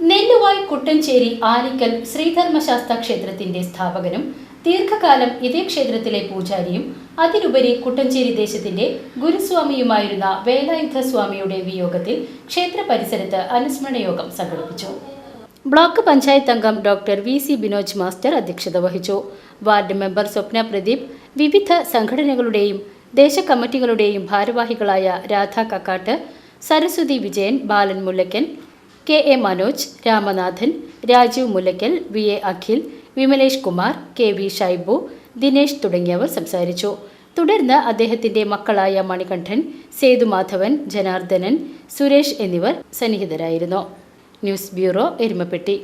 Nelluvai Kuttancheri Alikkal Sree Dharma Sastha ക്ഷേത്രത്തിന്റെ സ്ഥാപകനും ദീർഘകാലം ഇതേ ക്ഷേത്രത്തിലെ പൂജാരിയും അതിലുപരി കുട്ടഞ്ചേരി ദേശത്തിന്റെ ഗുരുസ്വാമിയുമായിരുന്ന വേലായുധ സ്വാമിയുടെ വിയോഗത്തിൽ ക്ഷേത്ര പരിസരത്ത് അനുസ്മരണ യോഗം സംഘടിപ്പിച്ചു. ബ്ലോക്ക് പഞ്ചായത്ത് അംഗം doctor V C Binoj master അധ്യക്ഷത വഹിച്ചു. വാർഡ് മെമ്പർ സ്വപ്ന പ്രദീപ് വിവിധ സംഘടനകളുടെയും ദേശകമ്മിറ്റികളുടെയും ഭാരവാഹികളായ Radha Kakkat Saraswathi Vijayan Balan Mullakkan K A Manoj Ramanathan Rajeev Mullakkal V A Akhil Vimalesh Kumar K V Shaibu Dinesh തുടങ്ങിയവർ സംസാരിച്ചു. തുടർന്ന് അദ്ദേഹത്തിന്റെ മക്കളായ മണികണ്ഠൻ സേതുമാധവൻ ജനാർദ്ദനൻ സുരേഷ് എന്നിവർ സന്നിഹിതരായിരുന്നു. News bureau Erumapetty.